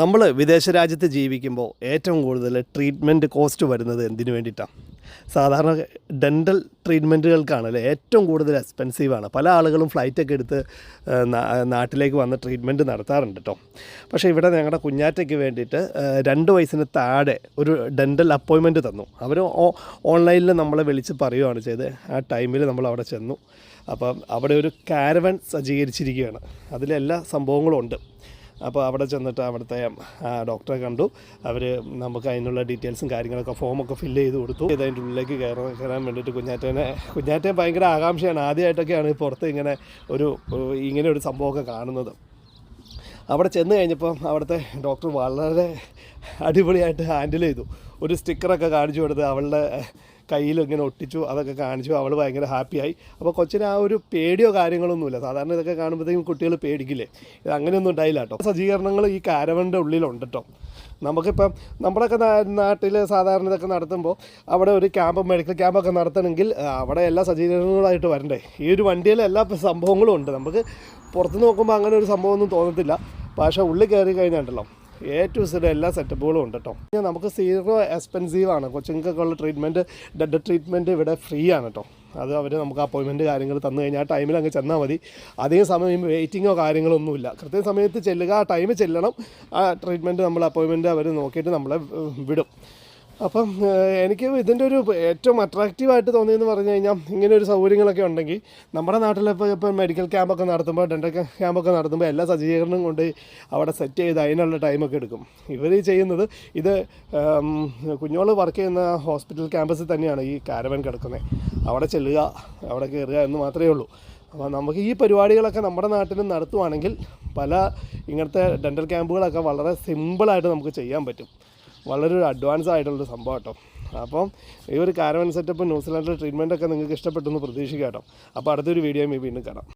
നമ്മൾ വിദേശ രാജ്യത്ത് ജീവിക്കുമ്പോൾ ഏറ്റവും കൂടുതൽ ട്രീറ്റ്മെന്റ് കോസ്റ്റ് വരുന്നത് എന്തിനു വേണ്ടിയിട്ടാണ് സാധാരണ ഡെന്റൽ ട്രീറ്റ്മെന്റുകൾക്കാണല്ലേ ഏറ്റവും കൂടുതൽ എക്സ്പെൻസീവാണ് പല ആളുകളും ഫ്ലൈറ്റൊക്കെ എടുത്ത് നാട്ടിലേക്ക് വന്ന് ട്രീറ്റ്മെന്റ് നടത്താറുണ്ട് കേട്ടോ പക്ഷേ ഇവിടെ ഞങ്ങളുടെ കുഞ്ഞാറ്റയ്ക്ക് വേണ്ടിയിട്ട് രണ്ട് വയസ്സിന് താഴെ ഒരു ഡെന്റൽ അപ്പോയിൻമെന്റ് തന്നു. അവർ ഓൺലൈനിൽ നമ്മളെ വിളിച്ച് പറയുകയാണ് ചെയ്ത്. ആ ടൈമിൽ നമ്മൾ അവിടെ ചെന്നു. അപ്പം അവിടെ ഒരു കാരവൻ സജ്ജീകരിച്ചിരിക്കുകയാണ്. അതിലെല്ലാ സംഭവങ്ങളും ഉണ്ട്. അപ്പോൾ അവിടെ ചെന്നിട്ട് അവിടുത്തെ ഡോക്ടറെ കണ്ടു. അവർ നമുക്ക് അതിനുള്ള ഡീറ്റെയിൽസും കാര്യങ്ങളൊക്കെ ഫോമൊക്കെ ഫില്ല് ചെയ്ത് കൊടുത്തു. അതിന്റെ ഉള്ളിലേക്ക് കയറാൻ കയറാൻ വേണ്ടിയിട്ട് കുഞ്ഞാറ്റേനെ കുഞ്ഞാറ്റേൻ ഭയങ്കര ആകാംക്ഷയാണ്. ആദ്യമായിട്ടൊക്കെയാണ് പുറത്ത് ഇങ്ങനെ ഒരു ഇങ്ങനെ ഒരു സംഭവമൊക്കെ കാണുന്നത്. അവിടെ ചെന്ന് കഴിഞ്ഞപ്പം അവിടുത്തെ ഡോക്ടർ വളരെ അടിപൊളിയായിട്ട് ഹാൻഡിൽ ചെയ്തു. ഒരു സ്റ്റിക്കറൊക്കെ കാണിച്ചു കൊടുത്ത് അവളുടെ കയ്യിൽ ഇങ്ങനെ ഒട്ടിച്ചു അതൊക്കെ കാണിച്ചു അവൾ ഭയങ്കര ഹാപ്പിയായി. അപ്പോൾ കൊച്ചിന് ആ ഒരു പേടിയോ കാര്യങ്ങളൊന്നുമില്ല. സാധാരണ ഇതൊക്കെ കാണുമ്പോഴത്തേക്കും കുട്ടികൾ പേടിക്കില്ലേ? ഇത് അങ്ങനെയൊന്നും ഉണ്ടായില്ല കേട്ടോ. സജ്ജീകരണങ്ങൾ ഈ കാരവന്റെ ഉള്ളിലുണ്ട് കേട്ടോ. നമുക്കിപ്പം നമ്മുടെയൊക്കെ നാട്ടിൽ സാധാരണ ഇതൊക്കെ നടത്തുമ്പോൾ അവിടെ ഒരു ക്യാമ്പ് മെഡിക്കൽ ക്യാമ്പൊക്കെ നടത്തണമെങ്കിൽ അവിടെ എല്ലാ സജ്ജീകരണങ്ങളായിട്ട് വരണ്ടേ? ഈ ഒരു വണ്ടിയിൽ എല്ലാ സംഭവങ്ങളും ഉണ്ട്. നമുക്ക് പുറത്ത് നോക്കുമ്പോൾ അങ്ങനെ ഒരു സംഭവമൊന്നും തോന്നത്തില്ല. പക്ഷേ ഉള്ളിൽ കയറി കഴിഞ്ഞിട്ടുണ്ടല്ലോ എ ടു സെഡ് എല്ലാ സെറ്റപ്പുകളും ഉണ്ട് കേട്ടോ ഇനി നമുക്ക് സീറോ എക്സ്പെൻസീവ് ആണ്. കൊച്ചുങ്ങൾക്കൊക്കെ ഉള്ള ട്രീറ്റ്മെന്റ് ഡെഡ് ട്രീറ്റ്മെന്റ് ഇവിടെ ഫ്രീ ആണ് കേട്ടോ അത് അവർ നമുക്ക് അപ്പോയിൻമെന്റ് കാര്യങ്ങൾ തന്നു കഴിഞ്ഞാൽ ആ ടൈമിൽ അങ്ങ് ചെന്നാൽ മതി. അധികം സമയം വെയിറ്റിങ്ങോ കാര്യങ്ങളൊന്നുമില്ല കൃത്യ സമയത്ത് ചെല്ലുക ആ ടൈമിൽ ചെല്ലണം. ആ ട്രീറ്റ്മെന്റ് നമ്മൾ അപ്പോയിൻമെന്റ് അവർ നോക്കിയിട്ട് നമ്മളെ വിടും. അപ്പം എനിക്ക് ഇതിന്റെ ഒരു ഏറ്റവും അട്രാക്റ്റീവായിട്ട് തോന്നിയെന്ന് പറഞ്ഞു കഴിഞ്ഞാൽ ഇങ്ങനെ ഒരു സൗകര്യങ്ങളൊക്കെ ഉണ്ടെങ്കിൽ നമ്മുടെ നാട്ടിലിപ്പോൾ ഇപ്പോൾ മെഡിക്കൽ ക്യാമ്പൊക്കെ നടത്തുമ്പോൾ ഡെന്റൽ ക്യാമ്പൊക്കെ നടത്തുമ്പോൾ എല്ലാ സജ്ജീകരണവും കൊണ്ട് അവിടെ സെറ്റ് ചെയ്ത് അതിനുള്ള ടൈമൊക്കെ എടുക്കും. ഇവർ ചെയ്യുന്നത് ഇത് കുഞ്ഞോൾ വർക്ക് ചെയ്യുന്ന ഹോസ്പിറ്റൽ ക്യാമ്പസിൽ തന്നെയാണ് ഈ കാരവൻ കിടക്കുന്നത്. അവിടെ ചെല്ലുക അവിടെ കയറുക എന്ന് മാത്രമേ ഉള്ളൂ. അപ്പോൾ നമുക്ക് ഈ പരിപാടികളൊക്കെ നമ്മുടെ നാട്ടിൽ നടത്തുവാണെങ്കിൽ പല ഇങ്ങനത്തെ ഡെന്റൽ ക്യാമ്പുകളൊക്കെ വളരെ സിമ്പിളായിട്ട് നമുക്ക് ചെയ്യാൻ പറ്റും. വളരെ ഒരു അഡ്വാൻസ് ആയിട്ടുള്ളൊരു സംഭവം കേട്ടോ. അപ്പം ഈ ഒരു കാരവൻ സെറ്റപ്പ് ന്യൂസിലാൻഡിലെ ട്രീറ്റ്മെന്റൊക്കെ നിങ്ങൾക്ക് ഇഷ്ടപ്പെട്ടു എന്ന് പ്രതീക്ഷിക്കാം കേട്ടോ. അപ്പോൾ അടുത്തൊരു വീഡിയോ വീണ്ടും കാണാം.